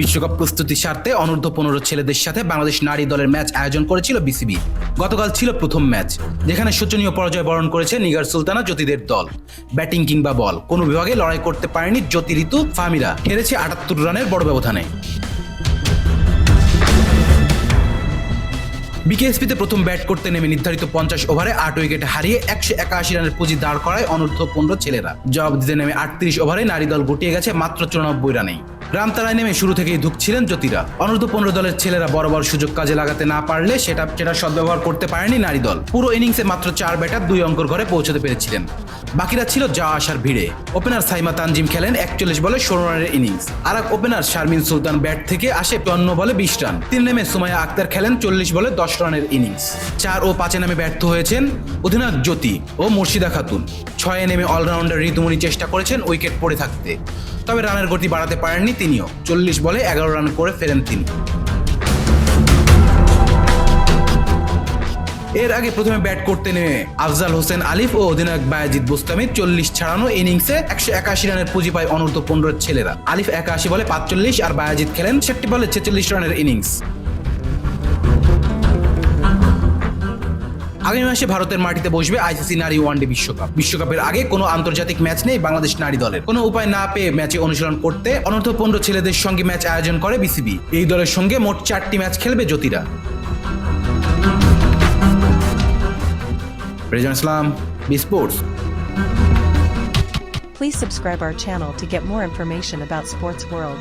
বিশ্বকাপ প্রস্তুতি স্বার্থে অনূর্ধ্ব পনেরো ছেলেদের সাথে বাংলাদেশ নারী দলের ম্যাচ আয়োজন করেছিল বিসিবি। গতকাল ছিল প্রথম ম্যাচ, যেখানে শোচনীয় পরাজয় বরণ করেছে নিগার সুলতানা জ্যোতিদের দল। ব্যাটিং কিংবা বল, কোনো বিভাগে লড়াই করতে পারেনি জ্যোতি ঋতু ফামিরা হেরেছে আটাত্তর রানের বড় ব্যবধানে। বিকেএসপিতে প্রথম ব্যাট করতে নেমে নির্ধারিত পঞ্চাশ ওভারে আট উইকেটে হারিয়ে একশো একাশি রানের পুঁজি দাঁড় করায় অনূর্ধ্ব পনেরো ছেলেরা। জবাব দিতে নেমে আটত্রিশ ওভারে নারী দল গুটিয়ে গেছে মাত্র চুরানব্বই রানেই। রামতারায় নেমে শুরু থেকেই ধুকছিলেন জ্যোতিরা। অনূর্ধ্ব পনেরো দলের ছেলেরা বড় বড় সুযোগ কাজে লাগাতে না পারলে সেটা সেটা সদ্ব্যবহার করতে পারেনি নারী দল। পুরো ইনিংসে মাত্র চার ব্যাটার, দুই অঙ্কর ঘরে পৌঁছতে পেরেছিলেন। বাকিরা ছিল যা আসার ভিড়ে। ওপেনার সাইমা তানজিম খেলেন একচল্লিশ বলে ষোলো রানের ইনিংস। আর এক ওপেনার শারমিন সুলতান ব্যাট থেকে আসে চুয়ান্ন বলে বিশ রান। তিন নেমে সুমাইয়া আক্তার খেলেন চল্লিশ বলে দশ রানের ইনিংস। চার ও পাঁচে নামে ব্যর্থ হয়েছেন অধিনায়ক জ্যোতি ও মুর্শিদা খাতুন। ছয়ে নেমে অলরাউন্ডার ঋতুমণি চেষ্টা করেছেন উইকেট পড়ে থাকতে। তবে রানের গতি বাড়াতে পারেননি তিনিও। চল্লিশ বলে এগারো রান করে ফেরেন তিনি। এর আগে প্রথমে ব্যাট করতে নেমে আফজাল হোসেন আলিফ ও অধিনায়ক বায়াজিদ বুস্তামি চল্লিশ ছাড়ানো ইনিংসে একশো একাশি রানের পুঁজি পায় অনূর্ধ্ব পনেরোর ছেলেরা। আলিফ একাশি বলে পাঁচচল্লিশ আর বায়াজিদ খেলেন ষাটটি বলে ছেচল্লিশ রানের ইনিংস। আগামী মাসে ভারতের মাটিতে বসবে আইসিসি নারী ওয়ানডে বিশ্বকাপ। বিশ্বকাপের আগে কোনো আন্তর্জাতিক ম্যাচ নেই বাংলাদেশ নারী দলের। কোনো উপায় না পেয়ে ম্যাচে অনুশীলন করতে অনূর্ধ্ব পনেরো ছেলেদের সঙ্গে ম্যাচ আয়োজন করে বিসিবি। এই দলের সঙ্গে মোট চারটি ম্যাচ খেলবে জ্যোতিরা। Rezan Islam, B sports. Please subscribe our channel to get more information about Sports World.